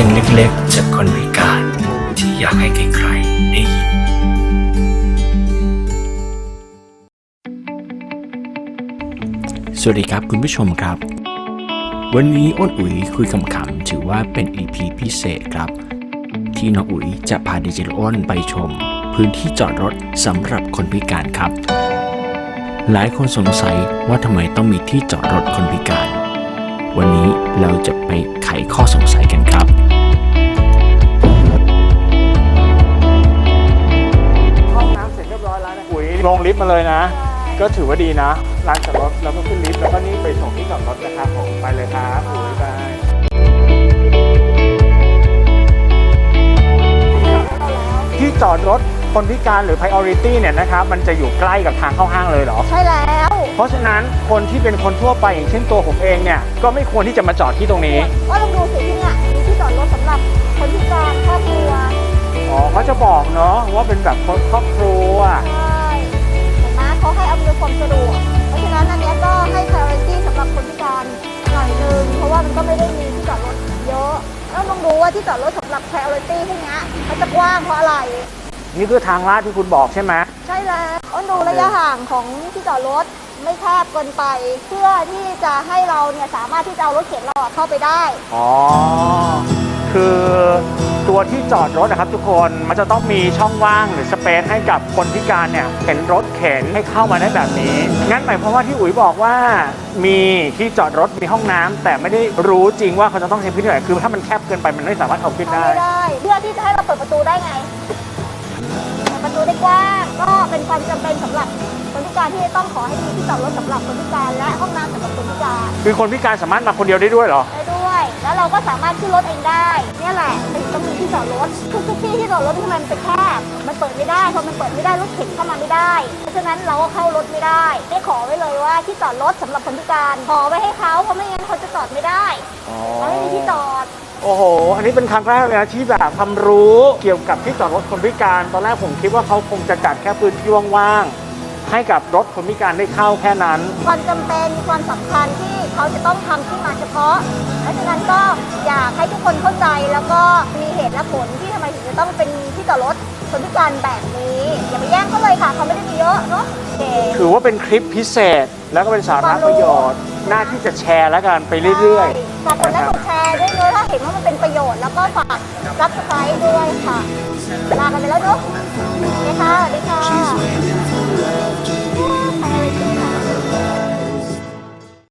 สียงเล็กๆจากคนพิการที่อยากให้ใครๆได้ยินสวัสดีครับคุณผู้ชมครับ วันนี้อ้นอุ๋ยคุยคำๆถือว่าเป็น EP พิเศษครับ ที่น้องอุ๋ยจะพาดิจิทัลอ้นไปชม พื้นที่จอดรถสำหรับคนพิการครับ หลายคนสงสัยว่าทำไมต้องมีที่จอดรถคนพิการ วันนี้เราจะไปไขข้อสงสัยกันครับ ลงลิฟต์มาเลยนะ ก็ถือว่าดีนะร้านจอดรถแล้วก็ขึ้นลิฟต์แล้วก็นี่ไปส่งที่จอดรถนะครับผมไปเลยครับอุ๋ยไปที่จอดรถคนพิการหรือ priority เนี่ยนะครับมันจะอยู่ใกล้กับทางเข้าห้างเลยเหรอ ใช่แล้ว เพราะฉะนั้นคนที่เป็นคนทั่วไปอย่างเช่นตัวผมเองเนี่ยก็ไม่ควรที่จะมาจอดที่ตรงนี้ว่าลองดูสิที่เนี่ยมีที่จอดรถสำหรับคนพิการครอบครัวอ๋อเขาจะบอกเนาะว่าเป็นแบบครอบครัว ก็ไม่ได้มีที่จอดรถเยอะแล้วลองดูว่าที่จอดรถสำหรับ priority พวกเนี้ยมันจะกว้างเพราะอะไร นี่คือทางลาดที่คุณบอกใช่ไหมใช่แล้วอ้นดูระยะห่างของที่จอดรถไม่แคบเกินไป เพื่อที่จะให้เราเนี่ยสามารถที่จะเอารถเข็นเราอะเข้าไปได้ อ๋อ คือ ตัวที่จอดรถนะครับทุกคนมันจะต้องมีช่องว่างหรือสเปซให้กับคนพิการเนี่ยเข็นรถเข็นให้เข้ามาได้แบบนี้ งั้นหมายความว่าที่อุ๋ยบอกว่า มีที่จอดรถมีห้องน้ำแต่ไม่ได้รู้จริงว่าเขาจะต้องใช้พื้นที่ไหนคือถ้ามันแคบเกินไปมันไม่สามารถเอาขึ้นเข้าได้ ไม่ได้เพื่อที่จะให้เราเปิดประตูได้ไงเปิดประตูได้กว้างก็เป็นความจำเป็นสำหรับคนพิการที่จะต้องขอให้มีที่จอดรถสำหรับคนพิการและห้องน้ำสำหรับคนพิการคือคนพิการสามารถมาคนเดียวได้ด้วยเหรอ ได้ด้วย แล้วเราก็สามารถขึ้นรถเองได้ เนี่ยแหละถึงต้องมีที่จอ ดรถทุกทุกที่ที่จอดรถทำไมมันเป็นแคบ มันเปิดไม่ได้พอมันเปิดไม่ได้รถเข็นเข้ามาไม่ได้ เพราะฉะนั้นเราก็เข้ารถไม่ได้ ได้ขอไว้เลยว่าที่จอดรถสำหรับคนพิการ ขอไว้ให้เขาเพราะไม่งั้นเขาจะจอดไม่ได้อ๋อเขาไม่มีที่จอดโอ้โห อันนี้เป็นครั้งแรกเลยนะที่แบบความรู้เกี่ยวกับที่จอดรถคนพิการ ตอนแรกผมคิดว่าเขาคงจะจัดแค่พื้นที่ว่างๆ ให้กับรถคนพิการได้เข้าแค่นั้น ความจำเป็นความสำคัญที่ เขาจะต้องทำขึ้นมาเฉพาะ เพราะฉะนั้นก็อยากให้ทุกคนเข้าใจแล้วก็มีเหตุและผลที่ทำไมถึงจะต้องเป็นที่จอดรถคนพิการแบบนี้ อย่าไปแย่งเขาเลยค่ะเขาไม่ได้มีเยอะเนาะโอเคถือว่าเป็นคลิปพิเศษแล้วก็เป็นสาระประโยชน์หน้าที่จะแชร์แล้วกันไปเรื่อยๆฝากกดไลค์กดแชร์ด้วยเนอะถ้าเห็นว่ามันเป็นประโยชน์แล้วก็ฝากรับสไครต์ด้วยค่ะลากันไปแล้วเนอะโอเคค่ะสวัสดีค่ะ